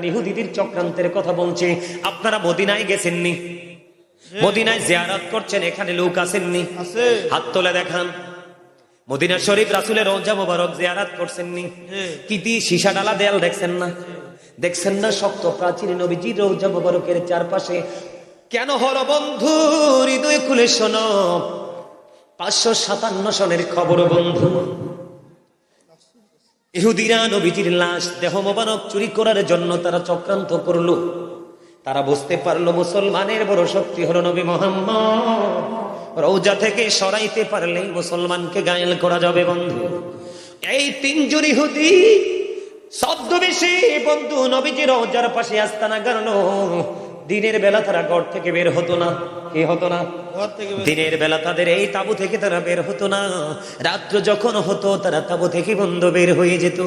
ইহুদিদের চক্রান্তের কথা বলছে। আপনারা মদিনায় গেছেননি? মদিনায় জিয়ারাত করছেন এখানে লোক আসেননি হাত তোলে দেখান। মদিনা শরীফ রাসুলের রোজা মোবারক জিয়ারাত করছেননি। কি দিয়ে সীসা ডালা দেয়াল দেখছেন না? দেখছেন না শক্ত প্রাচীর নবীজির রোজা মোবারকের চারপাশে? কেন হর বন্ধু হৃদয় খুলে শোনো। পাঁচশো সাতান্ন সনের খবর বন্ধু। ইহুদিরা নবীজির লাশ দেহ মোবারক চুরি করার জন্য তারা চক্রান্ত করল। তারা বুঝতে পারল মুসলমানের বড় শক্তি হলো নবী মোহাম্মদ। রৌজা থেকে সরাইতে পারলেই মুসলমানকে গায়েল করা যাবে বন্ধু। এই তিনজন ইহুদি ছদ্মবেশে বন্ধু, নবীজি রৌজার পাশে আস্তানা গাড়লো। দিনের বেলা তারা ঘর থেকে বের হতো না। কি হতো না? দিনের বেলা তাদের এই তাবু থেকে তারা বের হতো না। রাত্র যখন হতো তারা তাবু থেকে বন্ধ বের হয়ে যেত।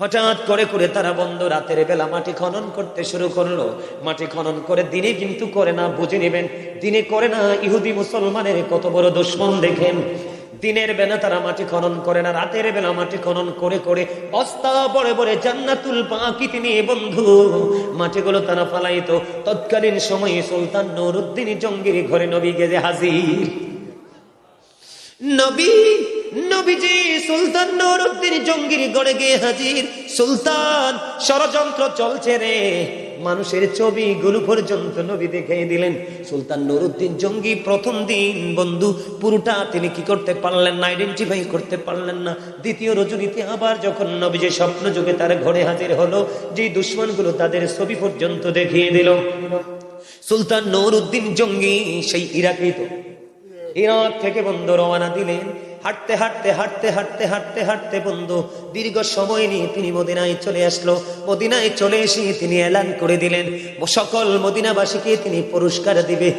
হঠাৎ করে করে তারা বন্ধ রাতের বেলা মাটি খনন করতে শুরু করল। মাটি খনন করে দিনে কিন্তু করে না বুঝে নেবেন। দিনে করে না ইহুদি মুসলমানের কত বড় দুশ্মন দেখেন। দিনের বেলা তারা মাটি খনন করে না, রাতের বেলা মাটি খনন করে করে বস্তা বড়ে বড়ে জান্নাতুল পাকিতে তিনি বন্ধু। মাটিগুলো তারা ফালাইত। তৎকালীন সময়ে সুলতান নুরুদ্দিন জঙ্গির ঘরে নবী গেজে হাজির। নবী, নবীজি সুলতান নুরুদ্দিন জঙ্গির গড়ে গিয়ে হাজির। সুলতান, ষড়যন্ত্র চলছে রে। মানুষের ছবিগুলো পর্যন্ত নবী দেখিয়ে দিলেন। সুলতান নুরুদ্দিন জঙ্গি প্রথম দিন, বন্ধু, পুরোটা তিনি কি করতে পারলেন না আইডেন্টিফাই করতে পারলেন না। দ্বিতীয় রজনীতে আবার যখন নবীজি স্বপ্ন যুগে তার ঘরে হাজির হলো যে দুশ্মনগুলো তাদের ছবি পর্যন্ত দেখিয়ে দিল। সুলতান নুরুদ্দিন জঙ্গি, সেই ইরাকিত ইরাক থেকে বন্ধু রওনা দিলেন। হাঁটতে হাঁটতে হাঁটতে হাঁটতে হাঁটতে হাঁটতে বন্ধু দীর্ঘ সময় নিয়ে তিনি মদিনায় চলে আসলো। মদিনায় চলে এসে তিনি এলান করে দিলেন। সকল মদিনাবাসীকে তিনি পুরস্কার দিবে।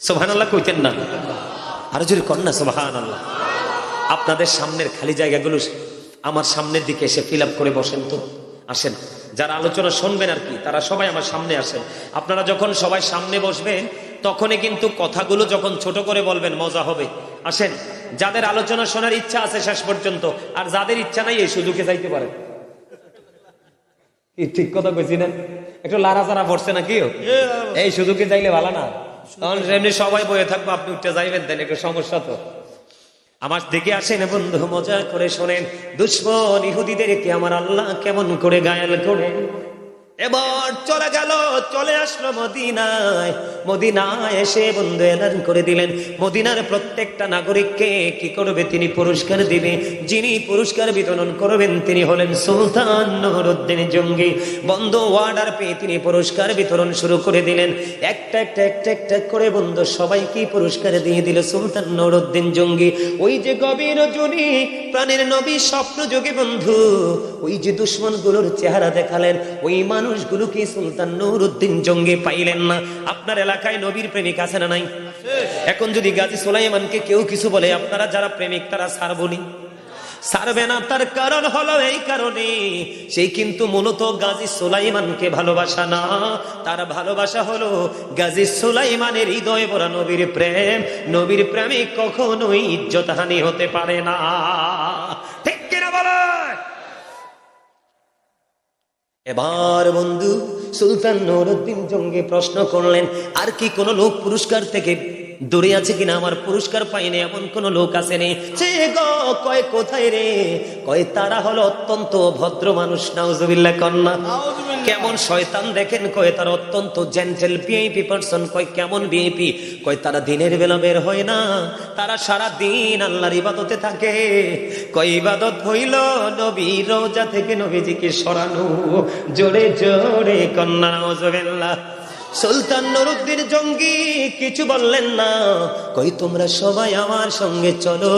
সোহান আল্লাহ কইতেন না। আরও যদি কন্যা সোহান আল্লাহ আপনাদের সামনের খালি জায়গাগুলো আমার সামনের দিকে এসে ফিল করে বসেন তো। আসেন। যারা আলোচনা শুনবেন আর কি তারা সবাই আমার সামনে আসেন। আপনারা যখন সবাই সামনে বসবেন তখনই কিন্তু কথাগুলো যখন ছোট করে বলবেন মজা হবে। আসেন, যাদের আলোচনা শোনার ইচ্ছা আছে শেষ পর্যন্ত, আর যাদের ইচ্ছা নাই এই সুযোগে যাইতে পারে। ঠিক কথা কইছি না? একটু লাড়াচাড়া পড়ছে না এই সুযোগে যাইলে ভালো না। এমনি সবাই বয়ে থাকব, আপনি উঠতে যাইবেন, তাহলে একটু সমস্যা তো। আমার দিকে আসেন বন্ধু, মজা করে শোনেন। দুশ্মন ইহুদিদেরকে আমার আল্লাহ কেমন করে গায়াল করে এবার চলে গেল, চলে আসলো মদিনায়। মদিনায় এসে বন্ধু এলান করে দিলেন। মদিনার প্রত্যেকটা নাগরিককে কি করবে তিনি পুরস্কার দিবে। যিনি পুরস্কার বিতরণ করবেন তিনি হলেন সুলতান নহরুদ্দিন জঙ্গি। বন্ধু ওয়ার্ডার পেয়ে তিনি পুরস্কার বিতরণ শুরু করে দিলেন। একটা একটা একটা একটা করে বন্ধু সবাইকে পুরস্কার দিয়ে দিল সুলতান নহরুদ্দিন জঙ্গি। ওই যে গভীর জনি প্রাণের নবী স্বপ্ন যোগে বন্ধু, ওই যে দুশ্মনগুলোর চেহারা দেখালেন। ওই মানুষগুলোকে সুলতান নুরুদ্দিন জঙ্গে পাইলেন না। আপনার এলাকায় নবীর প্রেমিক আছে না নাই? এখন যদি গাজী সোলাইমানকে কেউ কিছু বলে, আপনারা যারা প্রেমিক, তারা সারবনি সারবে না, তার কারণ হলো এই কারণে। সেই কিন্তু মূলত গাজী সুলাইমানকে ভালোবাসা না। তার ভালোবাসা হলো গাজী সুলাইমানের হৃদয় ভরা নবীর প্রেম। নবীর প্রেমিক কখনোই ইজ্জতহানি হতে পারে না ঠিক কিনা বলে এবার বন্ধু সুলতান নুরুদ্দিন জঙ্গি প্রশ্ন করলেন আর কি কোনো লোক পুরস্কার থেকে দূরে আছে কিনা আমার পুরস্কার পাইনি এমন কোন লোক আসেনি। সে গো কয় কোথায় রে? কয় তারা হলো অত্যন্ত ভদ্র মানুষ নাউজুবিল্লাহ কন্যা। কেমন শয়তান দেখেন কয় তারা অত্যন্ত জেন্টেল ভিআইপি পার্সন কয় কেমন ভিআইপি কয় তারা দিনের বেলা বের হয় না তারা সারা দিন আল্লাহর ইবাদতে থাকে। কয় ইবাদত হইল নবী রোজা থেকে নবীজিকে সরানো জোরে জোরে কন্যা নাউজুবিল্লাহ। সুলতান নুরুদ্দিন জঙ্গি কিছু বললেন না। কই তোমরা সবাই আমার সঙ্গে চলো।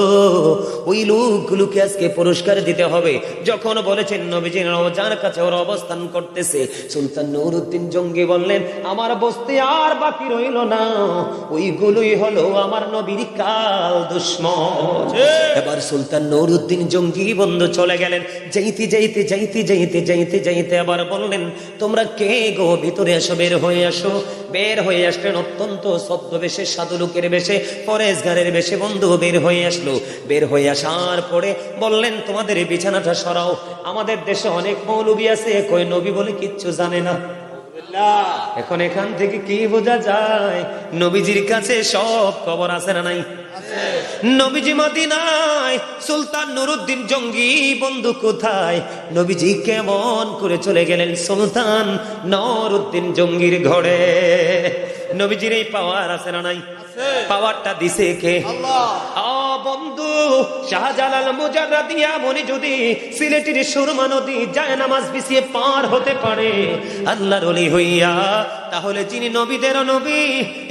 ওই লোকগুলোকে আজকে পুরস্কার দিতে হবে। যখন বলেছেন নবীজি রোজার কাছে ওরা অবস্থান করতেছে। সুলতান নুরুদ্দিন জঙ্গি বললেন আমার বসতে আর বাকি রইল না। ওইগুলোই হলো আমার নবীর কাল দুশ্মন। এবার সুলতান নুরুদ্দিন জঙ্গি বন্ধ চলে গেলেন। যাইতে যাইতে যাইতে যাইতে যাইতে যাইতে আবার বললেন তোমরা কে গো? ভিতরে আসো বের হয়ে আসো এসো। বের হয়ে আসলেন অত্যন্ত ছদ্মবেশে সাধু লোকের বেশে, পরেশগারের বেশে বন্ধু বের হয়ে আসলো। বের হয়ে আসার পরে বললেন, তোমাদের বিছানাটা সরাও। আমাদের দেশে অনেক মৌলবি আছে, কই নবী বলে কিচ্ছু জানে না। এখন এখান থেকে কি বোঝা যায়? নবীজির কাছে সব খবর আছে না নাই? নবীজি মদিনায় সুলতান নুরুদ্দিন জঙ্গি বন্ধু কোথায়? নবীজি কেমন করে চলে গেলেন সুলতান নরুদ্দিন জঙ্গির ঘরে? নবীজির এই পাওয়ার আছে না নাই? পাওয়ারটা দিছে কে? বন্ধু শাহজালাল মুজাররাদিয়া মনি যদি সিলেটের সুরমা নদী যায় নামাজ বিছিয়ে পার হতে পারে আল্লাহর ওলি হইয়া তাহলে যিনি নবীদের নবী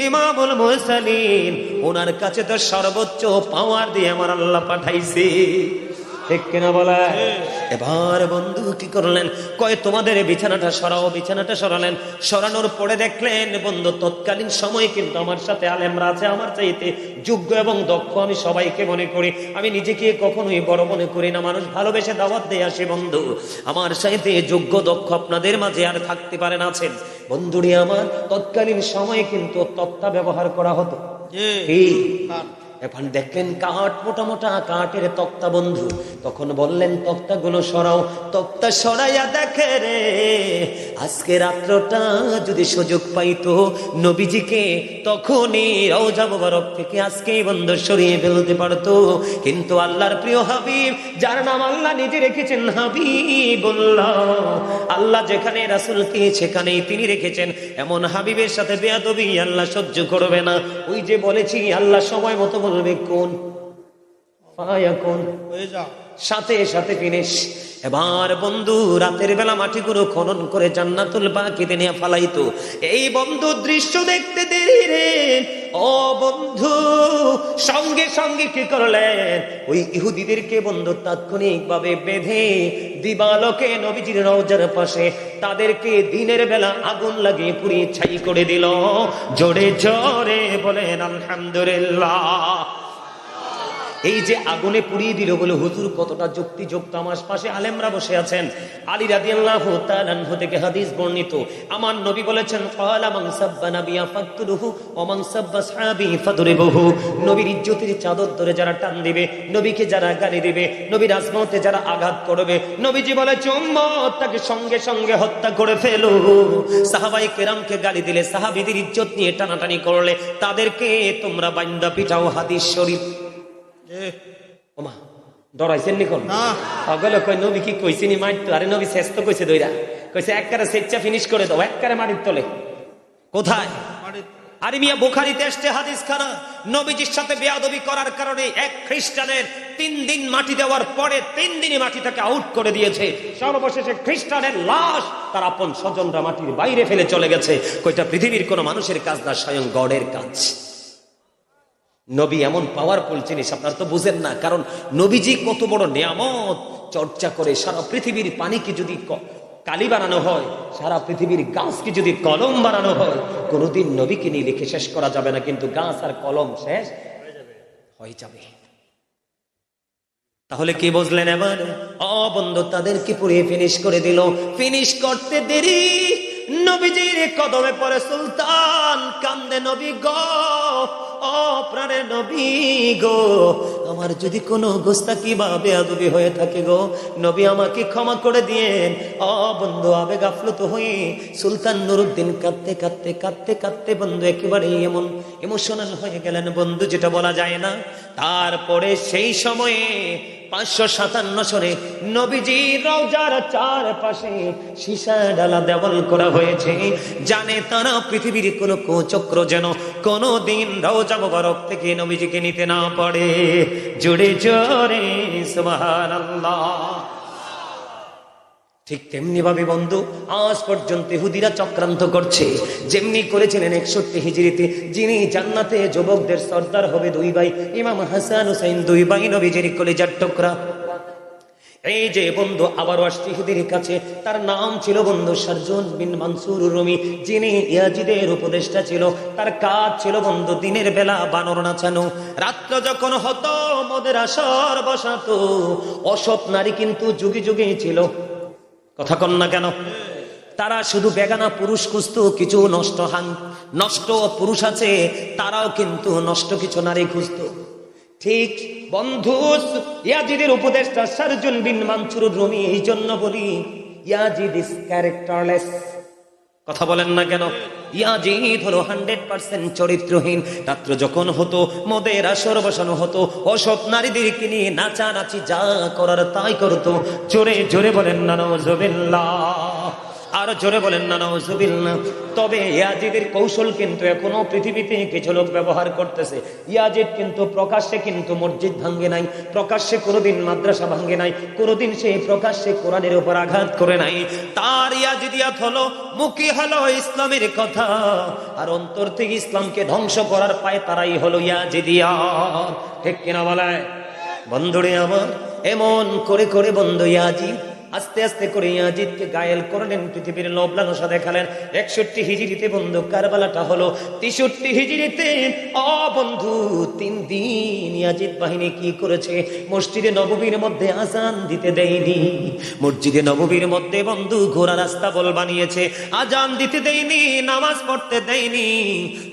ইমামুল মুরসালিন ওনার কাছে তো সর্বোচ্চ পাওয়ার দিয়ে আমার আল্লাহ পাঠাইছে। ঠিক কিনা বলা? এবার বন্ধু কি করলেন? কয় তোমাদের বিছানাটা সরাও বিছানাটা সরালেন। সরানোর পরে দেখলেন বন্ধু তৎকালীন সময় কিন্তু আমার সাথে আলেমরা আছে আমার চাইতে যোগ্য এবং দক্ষ আমি সবাইকে মনে করি। আমি নিজেকে কখনোই বড় মনে করি না। মানুষ ভালোবেসে দাওয়াত দিয়ে আসে বন্ধু। আমার সাথে যোগ্য দক্ষ আপনাদের মাঝে আর থাকতে পারেন আছেন। বন্ধুরি আমার তৎকালীন সময়ে কিন্তু তত্ত্বা ব্যবহার করা হতো। এখন দেখলেন কাঠ, মোটা মোটা কাঠের তক্তা বন্ধু। তখন বললেন তক্তা গুলো সরাও, তক্তা সরাইয়া দেখে রে। আজকে রাত্রটা যদি সুযোগ পাইতো নবীজিকে, তখনই রওজা মোবারক থেকে আজকেই বন্ধ সরিয়ে ফেলতে পারতো। কিন্তু আল্লাহর প্রিয় হাবিব, যার নাম আল্লাহ নিজে রেখেছেন হাবিবুল্লাহ। আল্লাহ যেখানে রাসূলকে, সেখানেই তিনি রেখেছেন। এমন হাবিবের সাথে বেয়াদবি আল্লাহ সহ্য করবে না। ওই যে বলেছি, আল্লাহ সময় মতো বলবে কোন? কোন? সাথে সাথে ফিনিশ এবার বন্ধু রাতের বেলা মাটিগুলো খনন করে জান্নাতুল বাকিতে নিয়ে ফালাইতো। এই বন্ধু দৃশ্য দেখতে দেরি রে। ও বন্ধু, সঙ্গে সঙ্গে কি করলেন? ওই ইহুদিদেরকে বন্ধু তাৎক্ষণিক ভাবে বেঁধে দিবালকে নবীজির রওজার পাশে তাদেরকে দিনের বেলা আগুন লাগিয়ে পুড়িয়ে ছাই করে দিল। জোরে জোরে বলেন, আলহামদুলিল্লাহ। এই যে আগুনে পুড়িয়ে দিল বলে হুজুর কতটা যুক্তিযুক্ত। আমার পাশে আলেমরা বসে আছেন। আলী তাআলা আনহু থেকে হাদিস বর্ণিত। আমার নবী বলেছেন নবীর ইজ্জতের চাদর ধরে যারা টান দিবে, নবীকে যারা গালি দিবে, নবীর আজমতে যারা আঘাত করবে, নবীজি বলে উম্মত তাকে সঙ্গে সঙ্গে হত্যা করে ফেলো। সাহাবাই কেরামকে গালি দিলে, সাহাবীদের ইজ্জত নিয়ে টানাটানি করলে, তাদেরকে তোমরা বাইন্দা পিটাও হাদিস শরীফ। ওমা ডরাইছেন না পাগলে কই নবী কি কইছে নি মাইর তো আরে নবী শেষ তো কইছে দইরা। কইছে এককারে সেচ্চা ফিনিশ করে দাও এককারে মারির তলে। কোথায়? আরে মিয়া বুখারিতে আসছে হাদিস খানা। নবীজির সাথে বেয়াদবি করার কারণে এক খ্রিস্টানের তিন দিন মাটি দেওয়ার পরে তিন দিনই মাটি তাকে আউট করে দিয়েছে। সর্বশেষে খ্রিস্টানের লাশ তার আপন স্বজনরা মাটির বাইরে ফেলে চলে গেছে। কইটা পৃথিবীর কোনো মানুষের কাজ না স্বয়ং গডের কাজ। নবী এমন পাওয়ারফুল জিনিস, আপনারা তো বুঝেন না। কারণ নবীজি কত বড় নিয়ামত। চর্চা করে সারা পৃথিবীর পানিকে যদি কালি বানানো হয়, সারা পৃথিবীর গাছকে যদি কলম বানানো হয়, কোনোদিন নবীকে নিয়ে লিখে শেষ করা যাবে না। কিন্তু গাছ আর কলম শেষ হয়ে যাবে। তাহলে কি বুঝলেন এবার? অ বন্ধু, তাদেরকে পুড়িয়ে ফিনিশ করে দিল। ফিনিশ করতে দেরি। নবীজির কদমে পরে সুলতান কান্দে, নবী গো ও প্রাণের নবী গো, আমার যদি কোনো গোস্তাকি বা বেয়াদবি হয়ে থাকে গো, নবী আমাকে ক্ষমা করে দিয়েন। অ বন্ধু, আবেগ আপ্লুত হয়ে সুলতান নুরুদ্দিন কাঁদতে কাঁদতে কাঁদতে কাঁদতে বন্ধু একেবারে এমন ইমোশনাল হয়ে গেলেন বন্ধু, যেটা বলা যায় না। তারপরে সেই সময়ে পাঁচশো সাতান্ন সনে নবীজি রওজার চারপাশে সীসা ডালা দেওয়াল করা হয়েছে। জানে তারা পৃথিবীর কোন কুচক্র যেন কোনো দিন রওজা মোবারক থেকে নবীজিকে নিতে না পারে। জোরে জোরে, সুবহানাল্লাহ। ঠিক তেমনি ভাবে বন্ধু, আজ পর্যন্ত ইহুদিরা চক্রান্ত করছে। যেমনি করেছিলেন একষট্টি হিজড়িতে, যিনি জান্নাতে যুবকদের সর্দার হবে দুই ভাই, ইমাম হাসান হুসাইন দুই ভাই, নবীজির কলেজার টুকরা। এই যে বন্ধু আবার ইহুদির কাছে। তার নাম ছিল বন্ধু সার্জন বিন মানসুর রমি, যিনি ইয়াজিদের উপদেষ্টা ছিল। তার কাজ ছিল বন্ধু, দিনের বেলা বানর নাচানো। রাত্র যখন হতো, মদের আসর বসাতো। অসৎ নারী কিন্তু যুগে যুগে ছিল। কথা কন না কেন? তারা শুধু বেগানা পুরুষ খুঁজতো কিছু নষ্ট হান নষ্ট পুরুষ আছে, তারাও কিন্তু নষ্ট কিছু নারী খুঁজত ঠিক বন্ধু, ইয়াজিদের উপদেষ্টা সার্জন বিন মানসুর রুমি, এই জন্য বলি, ইয়াজিদ ইস ক্যারেক্টারলেস কথা বলেন না কেন? ইয়াজিদ হলো হান্ড্রেড পার্সেন্ট চরিত্রহীন। রাত্র যখন হতো, মদের আসর বসানো হতো, অসৎ নারীদেরকে নিয়ে নাচানাচি যা করার তাই করতো। জোরে জোরে বলেন না নজবিল্লাহ আর জোরে বলেন, না নজবিল্লা তবে ইয়াজিদের কৌশল কিন্তু এখনও পৃথিবীতে কিছু লোক ব্যবহার করতেছে। ইয়াজিদ কিন্তু প্রকাশ্যে কিন্তু মসজিদ ভাঙ্গে নাই, প্রকাশ্যে কোনোদিন মাদ্রাসা ভাঙ্গে নাই, কোনোদিন সে প্রকাশ্যে কোরআনের উপর আঘাত করে নাই। তার ইয়াজিদিয়াত হলো, মুখী হলো ইসলামের কথা, আর অন্তর থেকে ইসলামকে ধ্বংস করার পায় তারাই হলো ইয়াজিদিয়াত। ঠিক কিনা বলায় বন্ধুরে আমার, এমন করে করে বন্ধু ইয়াজিদ আস্তে আস্তে করে ইয়াজিদকে গায়েল করলেন, পৃথিবীর লবলানসা দেখালেন। একষট্টি হিজিরিতে বন্ধু, কারবালাটা হলো তেষট্টি হিজিরিতে। অ বন্ধু, তিন দিন ইয়াজিদ বাহিনী কি করেছে? মসজিদে নববীর মধ্যে আজান দিতে দেয়নি। মসজিদে নববীর মধ্যে বন্ধু ঘোড়া রাস্তা বল বানিয়েছে। আজান দিতে দেয়নি, নামাজ পড়তে দেয়নি।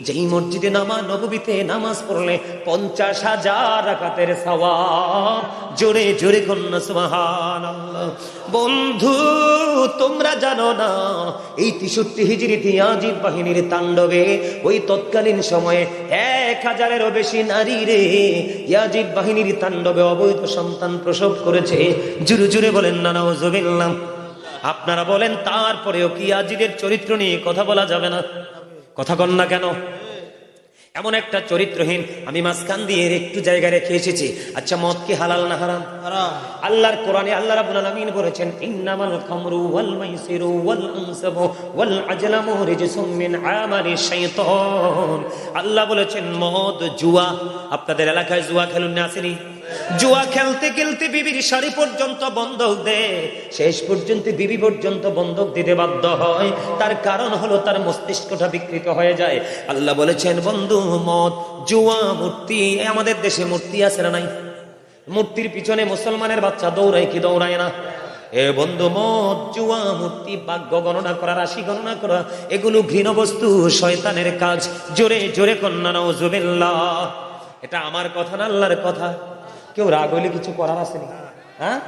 যেই মসজিদে নামাজ নববীতে নামাজ পড়লে পঞ্চাশ হাজার রাকাতের সওয়াব। জোরে জোরে কন্যা সুবহান বন্ধু, তোমরা জানো না, এই তেষট্টি হিজড়ি আজিব বাহিনীর তাণ্ডবে ওই তৎকালীন সময়ে এক হাজারেরও বেশি নারী রে ইয়াজিব বাহিনীর তাণ্ডবে অবৈধ সন্তান প্রসব করেছে। জুরু জুরে বলেন, না নজবিল্লাম আপনারা বলেন, তারপরেও কি আজিদের চরিত্র নিয়ে কথা বলা যাবে না? কথা কন না কেন? এমন একটা চরিত্রহীন আমি মাঝখান দিয়ে একটু জায়গায় রেখে এসেছি। আচ্ছা মদ কি হালাল না হারাম? আল্লাহর কোরআনে আল্লাহ রাব্বুল আলামিন বলেছেন ইন্নামাল খামরু ওয়াল মাইসিরু ওয়াল আনসাবু ওয়াল আজলামু রিজসুম মিন আমালি শাইতান। আল্লাহ বলেছেন মদ জুয়া আপনাদের এলাকায় জুয়া খেলুন না আসেনি? জুয়া খেলতে খেলতে বিবির শাড়ি পর্যন্ত বন্ধক দেয় শেষ পর্যন্ত বিবি পর্যন্ত বন্ধক দিতে বাধ্য হয়। তার কারণ হলো তার মস্তিষ্কটা বিকৃত হয়ে যায়। আল্লাহ বলেছেন, বন্ধু মদ জুয়া, মূর্তি আমাদের দেশে মূর্তি আছে না নাই? মূর্তির পিছনে মুসলমানের বাচ্চা দৌড়ায় কি দৌড়ায় না? এ বন্ধু মদ জুয়া, মূর্তি ভাগ্য গণনা করা, রাশি গণনা করা, এগুলো ঘৃণ বস্তু, শয়তানের কাজ। জোরে জোরে কন্যা নজুবিল্লাহ এটা আমার কথা না, আল্লাহর কথা। কেউ রাগ হইলে কিছু করার আছে নি হ্যাঁ?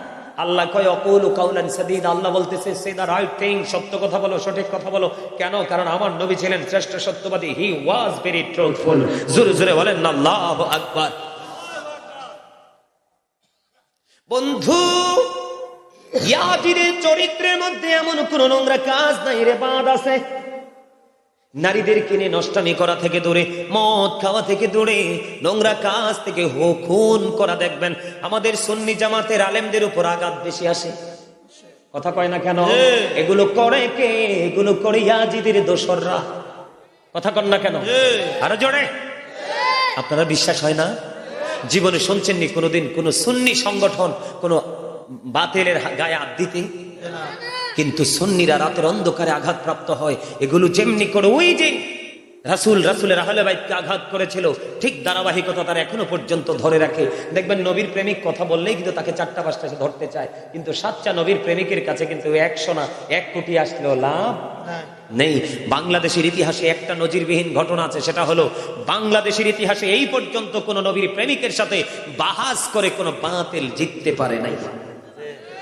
আল্লাহ কয়, অকুল কাউলান সাদিদ। আল্লাহ বলতেছে সে দা রাইট থিং সত্য কথা বলো, সঠিক কথা বলো। কেন? কারণ আমার নবী ছিলেন শ্রেষ্ঠ সত্যবাদী। হি ওয়াজ ভেরি ট্রুথফুল জোরে জোরে বলেন না আল্লাহ আকবার। বন্ধু, ইয়াজিদের চরিত্রের মধ্যে এমন কোন নোংরা কাজ নাই রে বাদ আছে। নারীদের কিনে নষ্টামি করা থেকে দূরে মদ খাওয়া থেকে দূরে নোংরা কাজ থেকে হো খুন করা দেখবেন। আমাদের সুন্নি জামাতের আলেমদের উপর আঘাত বেশি আসে। কথা কয় না কেন? এগুলো করে কে? এগুলো করে ইয়াজিদের দোসররা। কথা কন না কেন? আরও জোরে। আপনারা বিশ্বাস হয় না? জীবনে শুনছেননি কোনোদিন কোন সুন্নি সংগঠন কোন বাতিলের গায়ে হাত দিতে? কিন্তু সন্নিরা রাতের অন্ধকারে আঘাতপ্রাপ্ত হয়। এগুলো যেমনি করে ওই যে রাসুল রাসুলের আহলে বাইতকে আঘাত করেছিল ঠিক ধারাবাহিকতা তারা এখনও পর্যন্ত ধরে রাখে। দেখবেন নবীর প্রেমিক কথা বললেই কিন্তু তাকে চারটা পাঁচটা সে ধরতে চায়। কিন্তু সাতটা নবীর প্রেমিকের কাছে কিন্তু একশো না এক কোটি আসলেও লাভ নেই। বাংলাদেশের ইতিহাসে একটা নজিরবিহীন ঘটনা আছে সেটা হলো বাংলাদেশের ইতিহাসে এই পর্যন্ত কোনো নবীর প্রেমিকের সাথে বাহাস করে কোনো বাতিল জিততে পারে নাই।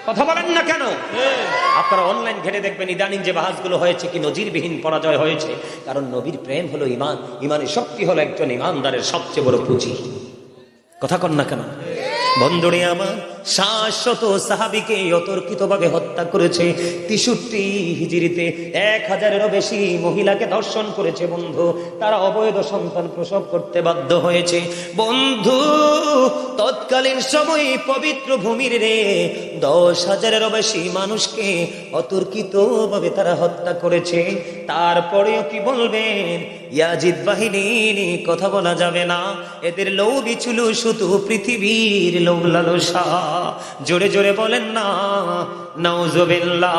কথা বলেন না কেন? আপনারা অনলাইন ঘেটে দেখবেন ইদানিং যে বাহাজগুলো হয়েছে, কি নজিরবিহীন পরাজয় হয়েছে। কারণ নবীর প্রেম হলো ইমান ইমানের শক্তি হলো একজন ইমানদারের সবচেয়ে বড় পুঁজি। কথা কন না কেন? বন্ধুরে আমার শাশ্বত সাহাবিকে অতর্কিতভাবে হত্যা করেছে। তেষট্টি হিজিরিতে এক হাজারেরও বেশি মহিলাকে ধর্ষণ করেছে বন্ধু। তারা অবৈধ সন্তান প্রসব করতে বাধ্য হয়েছে। বন্ধু, তৎকালীন সময় পবিত্র ভূমির রে দশ হাজারেরও বেশি মানুষকে অতর্কিত ভাবে তারা হত্যা করেছে। তারপরেও কি বলবেন? ইয়াজিদ বাহিনী কথা বলা যাবে না। এদের লৌবি ছিল শুধু পৃথিবীর লোক লালসা জোরে জোরে বলেন না নওজবিল্লাহ